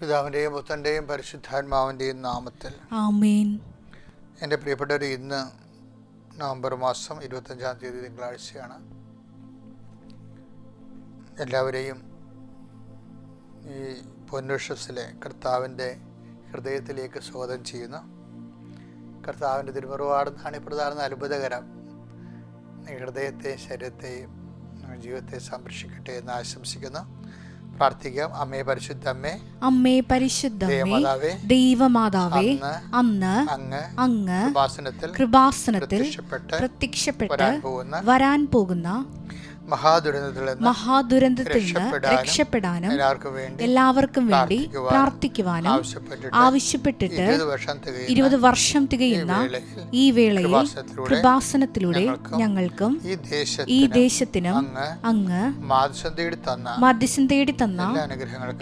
പിതാവിന്റെയും പുത്രന്റെയും പരിശുദ്ധാത്മാവിന്റെയും നാമത്തിൽ. ആമേൻ. എന്റെ പ്രിയപ്പെട്ടവർ ഇന്ന് നവംബർ മാസം ഇരുപത്തഞ്ചാം തീയതി തിങ്കളാഴ്ചയാണ്. എല്ലാവരെയും ഈ പൊന്നുഷസിലെ കർത്താവിന്റെ ഹൃദയത്തിലേക്ക് സ്വാഗതം ചെയ്യുന്നു. കർത്താവിന്റെ തിരുമറുപാടുന്നതാണ് ഈ പ്രധാന അത്ഭുതകരം ഹൃദയത്തെയും ശരീരത്തെയും ജീവിതത്തെ സംരക്ഷിക്കട്ടെ എന്ന് ആശംസിക്കുന്നു. പ്രാർത്ഥിക്കാം. അമ്മേ പരിശുദ്ധ അമ്മേ അമ്മേ പരിശുദ്ധ ദേവമാതാവേ അന്ന് അങ്ങ് കൃപാസനത്തിൽ പ്രത്യക്ഷപ്പെട്ട് വരാൻ പോകുന്ന മഹാദുരന്തത്തിൽ നിന്ന് രക്ഷപ്പെടാനും എല്ലാവർക്കും വേണ്ടി പ്രാർത്ഥിക്കുവാനും ആവശ്യപ്പെട്ടിട്ട് ഇരുപത് വർഷം തികയുന്ന ഈ വേളയിൽ കൃപാസനത്തിലൂടെ ഞങ്ങൾക്കും ഈ ദേശത്തിനും അങ്ങ് മധ്യസ്ഥം തേടി തന്ന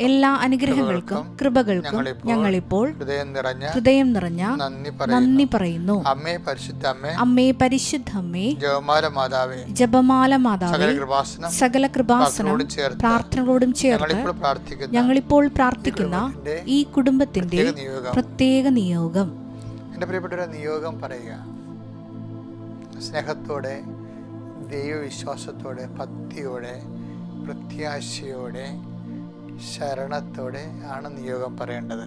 എല്ലാ അനുഗ്രഹങ്ങൾക്കും കൃപകൾക്കും ഞങ്ങളിപ്പോൾ ഹൃദയം നിറഞ്ഞ നന്ദി പറയുന്നു. അമ്മേ പരിശുദ്ധ അമ്മേ ജവമാല മാതാവേ ജപമാല മാതാവേ സകല കൃപാസനം പ്രാർത്ഥനകളോടും ചേർത്ത് ഞങ്ങളിപ്പോൾ പ്രാർത്ഥിക്കുന്ന ഈ കുടുംബത്തിന്റെ പ്രത്യേക നിയോഗം. എന്റെ പ്രിയപ്പെട്ട നിയോഗം പറയുക. സ്നേഹത്തോടെ ദൈവവിശ്വാസത്തോടെ ഭക്തിയോടെ പ്രത്യാശയോടെ ശരണത്തോടെ ആണ് നിയോഗം പറയേണ്ടത്.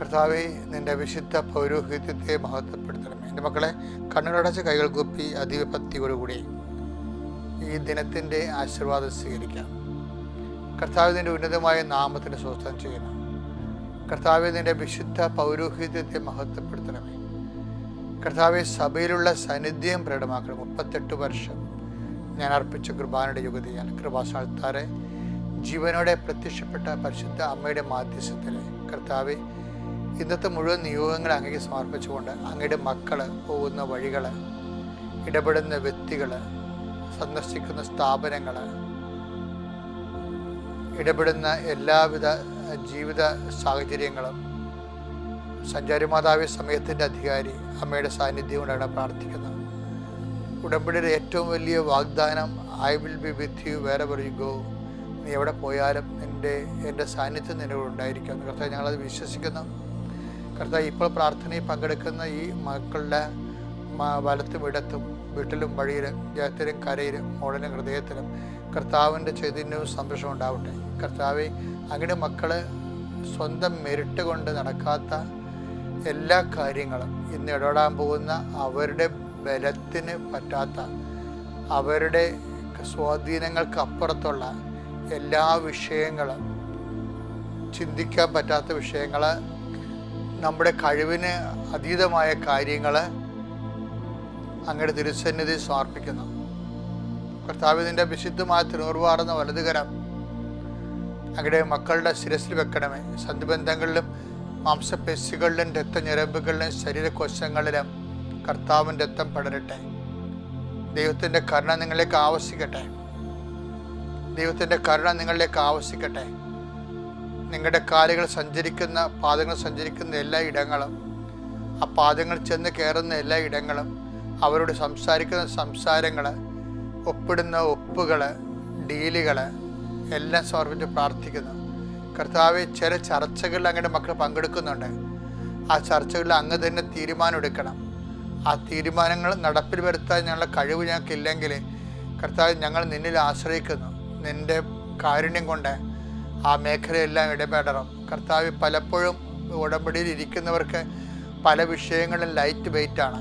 കർത്താവെ നിന്റെ വിശുദ്ധ പൗരോഹിത്യത്തെ മഹത്വപ്പെടുത്തണം. എന്റെ മക്കളെ കണ്ണുകളടച്ച് കൈകൾ കുപ്പി അതിവിപത്തിയോടുകൂടി ഈ ദിനത്തിന്റെ ആശീർവാദം സ്വീകരിക്കാം. കർത്താവ് നിന്റെ ഉന്നതമായ നാമത്തിന് സ്വസ്ഥം ചെയ്യണം കർത്താവ് നിന്റെ വിശുദ്ധ പൗരോഹിത്യത്തെ മഹത്വപ്പെടുത്തണമേ. കർത്താവെ സഭയിലുള്ള സാന്നിധ്യം പ്രകടമാക്കണം മുപ്പത്തെട്ട് വർഷം ഞാൻ അർപ്പിച്ച കുർബാനയുടെ യുഗതിയാണ്. കൃപാസാൽത്താറെ ജീവനോടെ പ്രത്യക്ഷപ്പെട്ട പരിശുദ്ധ അമ്മയുടെ മാധ്യസ്ഥത്തിൽ കർത്താവെ ഇന്നത്തെ മുഴുവൻ നിയോഗങ്ങൾ അങ്ങേക്ക് സമർപ്പിച്ചുകൊണ്ട് അങ്ങയുടെ മക്കൾ പോകുന്ന വഴികൾ ഇടപെടുന്ന വ്യക്തികൾ സന്ദർശിക്കുന്ന സ്ഥാപനങ്ങൾ ഇടപെടുന്ന എല്ലാവിധ ജീവിത സാഹചര്യങ്ങളും സഞ്ചാരി മാതാവി സമയത്തിന്റെ അധികാരി അമ്മയുടെ സാന്നിധ്യം കൊണ്ടാണ് പ്രാർത്ഥിക്കുന്നത്. ഉടമ്പടിയുടെ ഏറ്റവും വലിയ വാഗ്ദാനം I will be with you വേറെ യു ഗോ നീ എവിടെ പോയാലും എന്റെ എന്റെ സാന്നിധ്യം നിന്നോട് ഉണ്ടായിരിക്കും കർത്താവ് ഞങ്ങളത് വിശ്വസിക്കുന്നു. കർത്താവ് ഇപ്പോൾ പ്രാർത്ഥനയിൽ പങ്കെടുക്കുന്ന ഈ മക്കളുടെ വലത്തും ഇടത്തും വീട്ടിലും വഴിയിലും ജയത്തിലും കരയിലും മോളിലും ഹൃദയത്തിലും കർത്താവിന്റെ ചൈതന്യവും സന്തോഷവും ഉണ്ടാവട്ടെ. കർത്താവെ അങ്ങയുടെ മക്കൾ സ്വന്തം മെരിട്ട് കൊണ്ട് നടക്കാത്ത എല്ലാ കാര്യങ്ങളും ഇന്ന് ഇടപെടാൻ പോകുന്ന അവരുടെ ബലത്തിന് പറ്റാത്ത അവരുടെ സ്വാധീനങ്ങൾക്ക് അപ്പുറത്തുള്ള എല്ലാ വിഷയങ്ങളും ചിന്തിക്കാൻ പറ്റാത്ത വിഷയങ്ങൾ നമ്മുടെ കഴിവിന് അതീതമായ കാര്യങ്ങൾ അങ്ങയുടെ തിരുസന്നിധി സമർപ്പിക്കുന്നു. കർത്താവിന്റെ വിശുദ്ധമായ തിരുവാർന്ന വലതുകരം അങ്ങയുടെ മക്കളുടെ ശിരസിൽ വെക്കണമേ. സന്ധിബന്ധങ്ങളിലും മാംസപേശികളിലും രക്തഞരമ്പുകളിലും ശരീരകോശങ്ങളിലും കർത്താവിന്റെ രക്തം പടരട്ടെ. ദൈവത്തിന്റെ കരുണ നിങ്ങളിലേക്ക് ആവശ്യിക്കട്ടെ ദൈവത്തിന്റെ കരുണ നിങ്ങളിലേക്ക് ആവശ്യിക്കട്ടെ നിങ്ങളുടെ കാലുകൾ സഞ്ചരിക്കുന്ന പാദങ്ങൾ സഞ്ചരിക്കുന്ന എല്ലാ ഇടങ്ങളും ആ പാദങ്ങൾ ചെന്ന് കയറുന്ന എല്ലാ ഇടങ്ങളും അവരോട് സംസാരിക്കുന്ന സംസാരങ്ങൾ ഒപ്പിടുന്ന ഒപ്പുകൾ ഡീലുകൾ എല്ലാം സമർപ്പിച്ച് പ്രാർത്ഥിക്കുന്നു. കർത്താവ് ചില ചർച്ചകളിൽ അങ്ങയുടെ മക്കൾ പങ്കെടുക്കുന്നുണ്ട്. ആ ചർച്ചകളിൽ അങ്ങ് തന്നെ തീരുമാനം എടുക്കണം. ആ തീരുമാനങ്ങൾ നടപ്പിൽ വരുത്താൻ ഞങ്ങളുടെ കഴിവ് ഞങ്ങൾക്കില്ലെങ്കിൽ കർത്താവ് ഞങ്ങൾ നിന്നിൽ ആശ്രയിക്കുന്നു. നിന്റെ കാരുണ്യം കൊണ്ട് ആ മേഖലയെല്ലാം ഇടപെടണം. കർത്താവ് പലപ്പോഴും ഉടമ്പടിയിൽ ഇരിക്കുന്നവർക്ക് പല വിഷയങ്ങളും ലൈറ്റ് വെയിറ്റ് ആണ്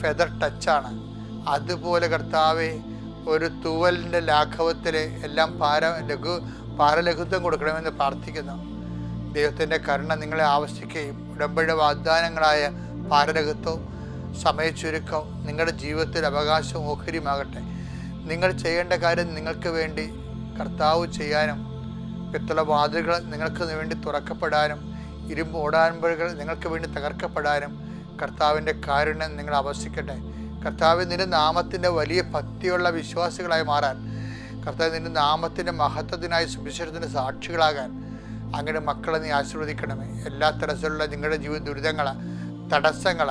ഫെദർ ടച്ചാണ് അതുപോലെ കർത്താവ് ഒരു തൂവലിന്റെ ലാഘവത്തിൽ എല്ലാം പാര ലഘു പാരലഘുത്വം കൊടുക്കണമെന്ന് പ്രാർത്ഥിക്കുന്നു. ദൈവത്തിന്റെ കരുണ നിങ്ങളെ ആവശ്യിക്കുകയും ഉടമ്പടിയുടെ വാഗ്ദാനങ്ങളായ ഭാരലഘത്വവും സമയച്ചുരുക്കവും നിങ്ങളുടെ ജീവിതത്തിൽ അവകാശം ഓഹരിയുമാകട്ടെ. നിങ്ങൾ ചെയ്യേണ്ട കാര്യം നിങ്ങൾക്ക് വേണ്ടി കർത്താവ് ചെയ്യാനും പിത്തള വാതിലുകൾ നിങ്ങൾക്ക് വേണ്ടി തുറക്കപ്പെടാനും ഇരുമ്പ് ഓടാൻപഴുകൾ നിങ്ങൾക്ക് വേണ്ടി തകർക്കപ്പെടാനും കർത്താവിന്റെ കാരുണ്യം നിങ്ങൾ ആവശ്യിക്കട്ടെ. കർത്താവ് നിന്റെ നാമത്തിന്റെ വലിയ ഭക്തിയുള്ള വിശ്വാസികളായി മാറാൻ കർത്താവ് നിന്റെ നാമത്തിന്റെ മഹത്വത്തിനായി സുവിശേഷത്തിന്റെ സാക്ഷികളാകാൻ അങ്ങനെ മക്കളെ നീ ആശീർവദിക്കണമേ. എല്ലാ തരത്തിലുള്ള നിങ്ങളുടെ ജീവിത ദുരിതങ്ങൾ തടസ്സങ്ങൾ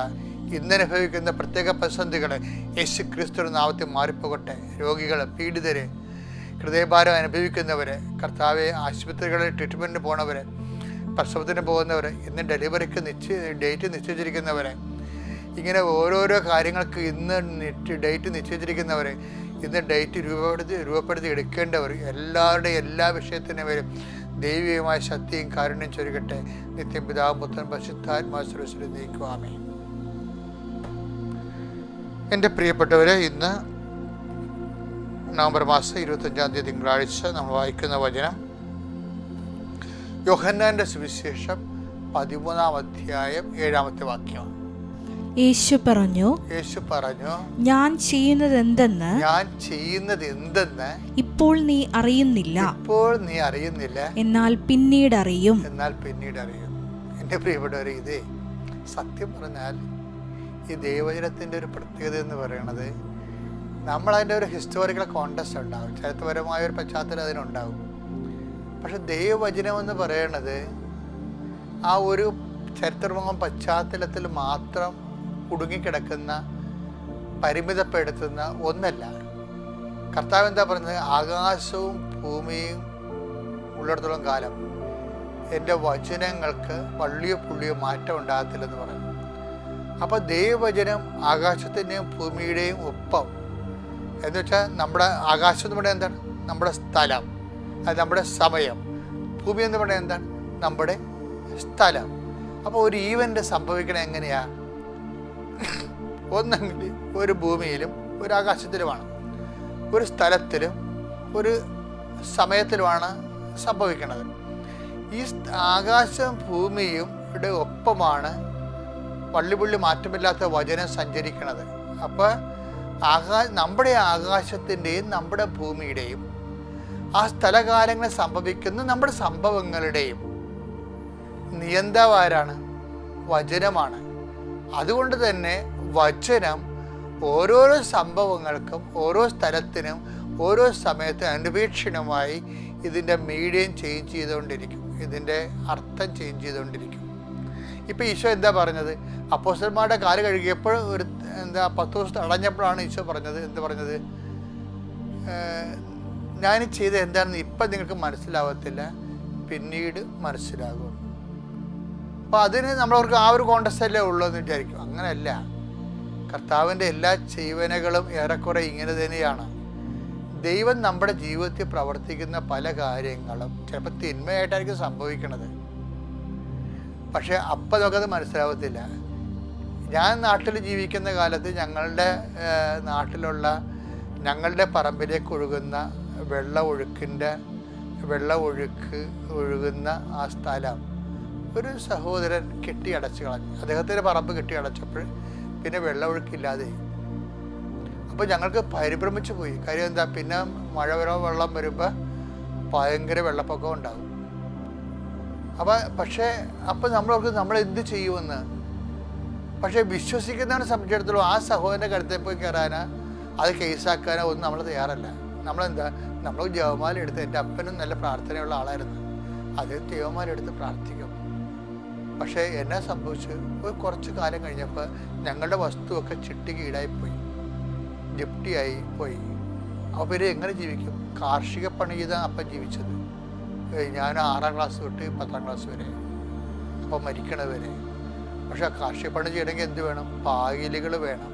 ഇന്നനുഭവിക്കുന്ന പ്രത്യേക പ്രതിസന്ധികൾ യേശു ക്രിസ്തു നാമത്തിൽ മാറിപ്പോകട്ടെ. രോഗികൾ പീഡിതരെ ഹൃദയഭാരം അനുഭവിക്കുന്നവർ കർത്താവെ ആശുപത്രികളിൽ ട്രീറ്റ്മെന്റിന് പോണവർ പ്രസവത്തിന് പോകുന്നവർ ഇന്ന് ഡെലിവറിക്ക് നിശ്ചയി ഡേറ്റ് നിശ്ചയിച്ചിരിക്കുന്നവർ ഇങ്ങനെ ഓരോരോ കാര്യങ്ങൾക്ക് ഇന്ന് ഡേറ്റ് നിശ്ചയിച്ചിരിക്കുന്നവർ ഇന്ന് ഡേറ്റ് രൂപപ്പെടുത്തി രൂപപ്പെടുത്തി എടുക്കേണ്ടവർ എല്ലാവരുടെയും എല്ലാ വിഷയത്തിനും വരും ദൈവികമായ ശക്തിയും കാരുണ്യം ചൊരുകട്ടെ. നിത്യം പിതാവ് പുത്രൻ പശുദ്ധാത്മാസുരശ്വരി നീക്കുവാമേ. എന്റെ പ്രിയപ്പെട്ടവരെ ഇന്ന് നവംബർ മാസം ഇരുപത്തഞ്ചാം തീയതി തിങ്കളാഴ്ച നമ്മൾ വായിക്കുന്ന വചനം. യോഹന്നാന്റെ സുവിശേഷം പതിമൂന്നാം അധ്യായം ഏഴാമത്തെ വാക്യമാണ് യേശു പറഞ്ഞു യേശു പറഞ്ഞു ഞാൻ ചെയ്യുന്നത് എന്തെന്ന് ഞാൻ ചെയ്യുന്നത് എന്തെന്ന് ഇപ്പോൾ നീ അറിയുന്നില്ല. ഇപ്പോൾ നീ അറിയുന്നില്ല. എന്നാൽ പിന്നീട് അറിയും. എന്നാൽ പിന്നീട് അറിയും. എന്റെ പ്രിയപ്പെട്ടവരെ ഇതേ സത്യം പറഞ്ഞാൽ ഈ ദൈവജനത്തിന്റെ ഒരു പ്രത്യേകത എന്ന് പറയുന്നത് നമ്മളതിന്റെ ഒരു ഹിസ്റ്റോറിക്കൽ കോണ്ടസ്റ്റ് ഉണ്ടാകും ചരിത്രപരമായ ഒരു പശ്ചാത്തലം അതിനുണ്ടാകും പക്ഷെ ദൈവവചനം എന്ന് പറയുന്നത് ആ ഒരു ചരിത്രമായ പശ്ചാത്തലത്തിൽ മാത്രം കുടുങ്ങിക്കിടക്കുന്ന പരിമിതപ്പെടുത്തുന്ന ഒന്നല്ല. കർത്താവ് എന്താ പറയുന്നത് ആകാശവും ഭൂമിയും ഉള്ളിടത്തോളം കാലം എന്റെ വചനങ്ങൾക്ക് വള്ളിയോ പുള്ളിയോ മാറ്റം ഉണ്ടാകത്തില്ലെന്ന് പറഞ്ഞു. അപ്പോൾ ദൈവവചനം ആകാശത്തിന്റെയും ഭൂമിയുടെയും ഒപ്പം എന്ന് വെച്ചാൽ നമ്മുടെ ആകാശം എന്ന് പറയുന്നത് എന്താണ്? നമ്മുടെ സ്ഥലം. അത് നമ്മുടെ സമയം. ഭൂമി എന്ന് പറയുന്നത് എന്താണ്? നമ്മുടെ സ്ഥലം. അപ്പോൾ ഒരു ഈവന്റ് സംഭവിക്കണത് എങ്ങനെയാ? ഒന്നെങ്കിൽ ഒരു ഭൂമിയിലും ഒരു ആകാശത്തിലുമാണ്. ഒരു സ്ഥലത്തിലും ഒരു സമയത്തിലുമാണ് സംഭവിക്കുന്നത് ഈ ആകാശം ഭൂമിയും ഒപ്പമാണ് വള്ളിപുള്ളി മാറ്റമില്ലാത്ത വചനം സഞ്ചരിക്കുന്നത് അപ്പോൾ ആകാ നമ്മുടെ ആകാശത്തിന്റെയും നമ്മുടെ ഭൂമിയുടെയും ആ സ്ഥലകാലങ്ങളിൽ സംഭവിക്കുന്ന നമ്മുടെ സംഭവങ്ങളുടെയും നിയന്താവാരാണ് വചനമാണ്. അതുകൊണ്ട് തന്നെ വചനം ഓരോരോ സംഭവങ്ങൾക്കും ഓരോ സ്ഥലത്തിനും ഓരോ സമയത്തും അനുപേക്ഷണമായി ഇതിന്റെ മീഡിയം ചേഞ്ച് ചെയ്തുകൊണ്ടിരിക്കും. ഇതിന്റെ അർത്ഥം ചേഞ്ച് ചെയ്തുകൊണ്ടിരിക്കും. ഇപ്പോൾ ഈശോ എന്താ പറഞ്ഞത്? അപ്പോസ്റ്റന്മാരുടെ കാൽ കഴുകിയപ്പോൾ ഒരു എന്താ പത്ത് ദിവസത്തെ അടഞ്ഞപ്പോഴാണ് ഈശോ പറഞ്ഞത് എന്ത് പറഞ്ഞത്? ഞാൻ ചെയ്ത എന്താണെന്ന് ഇപ്പം നിങ്ങൾക്ക് മനസ്സിലാവത്തില്ല പിന്നീട് മനസ്സിലാകും. അപ്പോൾ അതിന് നമ്മളവർക്ക് ആ ഒരു കോണ്ടസ്റ്റ് അല്ലേ ഉള്ളൂ എന്ന് വിചാരിക്കും. അങ്ങനെയല്ല. കർത്താവിന്റെ എല്ലാ ജീവനകളും ഏറെക്കുറെ ഇങ്ങനെ തന്നെയാണ്. ദൈവം നമ്മുടെ ജീവിതത്തിൽ പ്രവർത്തിക്കുന്ന പല കാര്യങ്ങളും ചിലപ്പോൾ തിന്മയായിട്ടായിരിക്കും സംഭവിക്കുന്നത്. പക്ഷേ അപ്പം നമുക്കത് മനസ്സിലാവത്തില്ല. ഞാൻ നാട്ടിൽ ജീവിക്കുന്ന കാലത്ത് ഞങ്ങളുടെ നാട്ടിലുള്ള ഞങ്ങളുടെ പറമ്പിലേക്ക് ഒഴുകുന്ന വെള്ള ഒഴുക്കിന്റെ വെള്ള ഒഴുക്ക് ഒഴുകുന്ന ആ സ്ഥലം ഒരു സഹോദരൻ കെട്ടി അടച്ചു കളഞ്ഞു. അദ്ദേഹത്തിന്റെ പറമ്പ് കെട്ടി അടച്ചപ്പോൾ പിന്നെ വെള്ള ഒഴുക്കില്ലാതെ അപ്പോൾ ഞങ്ങൾക്ക് പരിഭ്രമിച്ചു പോയി. കാര്യം എന്താ? പിന്നെ മഴ വരോ വെള്ളം വരുമ്പോൾ ഭയങ്കര വെള്ളപ്പൊക്കം ഉണ്ടാകും. അപ്പം പക്ഷേ അപ്പം നമ്മളവർക്ക് നമ്മൾ എന്ത് ചെയ്യുമെന്ന്? പക്ഷേ വിശ്വസിക്കുന്നവനെ സംബന്ധിച്ചിടത്തോളം ആ സഹോദരന്റെ കരുത്തെ പോയി കയറാനോ അത് കേസാക്കാനോ ഒന്നും നമ്മൾ തയ്യാറല്ല. നമ്മളെന്താ നമ്മൾ ജവമാല എടുത്ത് എന്റെ അപ്പനും നല്ല പ്രാർത്ഥനയുള്ള ആളായിരുന്നു. അത് ജവമാല എടുത്ത് പ്രാർത്ഥിക്കും. പക്ഷേ എന്നെ സംഭവിച്ചു? ഒരു കുറച്ച് കാലം കഴിഞ്ഞപ്പോൾ ഞങ്ങളുടെ വസ്തുവൊക്കെ ചിട്ടി കീടായിപ്പോയി. ജിപ്റ്റിയായി പോയി. ഇവർ എങ്ങനെ ജീവിക്കും? കാർഷിക പണി ചെയ്താണ് അപ്പം ജീവിച്ചത്. ഞാൻ ആറാം ക്ലാസ് തൊട്ട് പത്താം ക്ലാസ് വരെ. അപ്പം മരിക്കണ വരെ. പക്ഷെ കാർഷിക പണി ചെയ്യണമെങ്കിൽ എന്ത് വേണം? പായലുകൾ വേണം.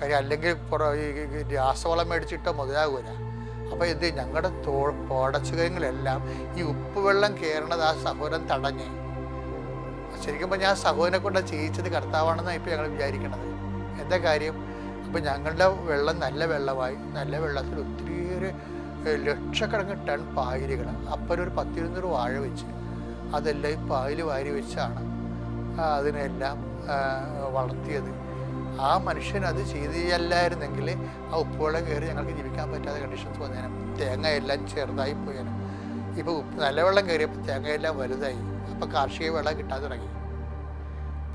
കാര്യം അല്ലെങ്കിൽ രാസവളം മേടിച്ചിട്ട് മുതലാകൂല അപ്പോൾ ഇത് ഞങ്ങളുടെ തോ പോടച്ചുകയങ്ങളെല്ലാം ഈ ഉപ്പുവെള്ളം കയറണത് ആ സഹോദരൻ തടഞ്ഞ്. ശരിക്കും ഞാൻ സഹോദരനെ കൊണ്ട് ചെയ്യിച്ചത് കർത്താവാണെന്നാണ് ഇപ്പോൾ ഞങ്ങൾ വിചാരിക്കണത്. എന്താ കാര്യം? അപ്പോൾ ഞങ്ങളുടെ വെള്ളം നല്ല വെള്ളമായി. നല്ല വെള്ളത്തിൽ ഒത്തിരിയേറെ ലക്ഷക്കണക്കിന് ടൺ പായലുകൾ അപ്പം ഒരു പത്തിരുന്നൂറ് വാഴ വെച്ച്. അതെല്ലാം ഈ പായൽ വാരി വെച്ചാണ്. അതിനെല്ലാം വളർത്തിയത്. ആ മനുഷ്യൻ അത് ചെയ്തില്ലായിരുന്നെങ്കിൽ ആ ഉപ്പുവെള്ളം കയറി ഞങ്ങൾക്ക് ജീവിക്കാൻ പറ്റാത്ത കണ്ടീഷൻസ് വന്നേനും. തേങ്ങ എല്ലാം ചെറുതായി പോയേനും. ഇപ്പോൾ ഉപ്പ് നല്ല വെള്ളം കയറിയപ്പോൾ തേങ്ങയെല്ലാം വലുതായി. അപ്പോൾ കാർഷിക വെള്ളം കിട്ടാൻ തുടങ്ങി.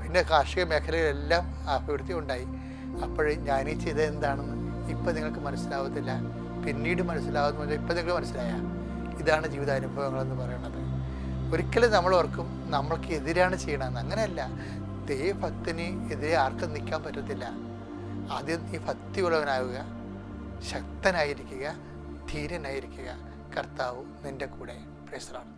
പിന്നെ കാർഷിക മേഖലയിലെല്ലാം അഭിവൃദ്ധി ഉണ്ടായി. അപ്പോഴേ ഞാനീ ചെയ്തത് എന്താണെന്ന് ഇപ്പം നിങ്ങൾക്ക് മനസ്സിലാവത്തില്ല. പിന്നീട് മനസ്സിലാവുന്ന ഇപ്പം നിങ്ങൾ മനസ്സിലായ. ഇതാണ് ജീവിതാനുഭവങ്ങളെന്ന് പറയുന്നത് ഒരിക്കലും നമ്മൾ ഓർക്കും നമ്മൾക്ക് എതിരാണ് ചെയ്യണമെന്ന് അങ്ങനെയല്ല. ദൈവഭക്തിന് എതിരെ ആർക്കും നിൽക്കാൻ പറ്റത്തില്ല. ആദ്യം ഈ ഭക്തിയുള്ളവനാവുക ശക്തനായിരിക്കുക ധീരനായിരിക്കുക. കർത്താവ് നിന്റെ കൂടെ. പ്രേസറാണ്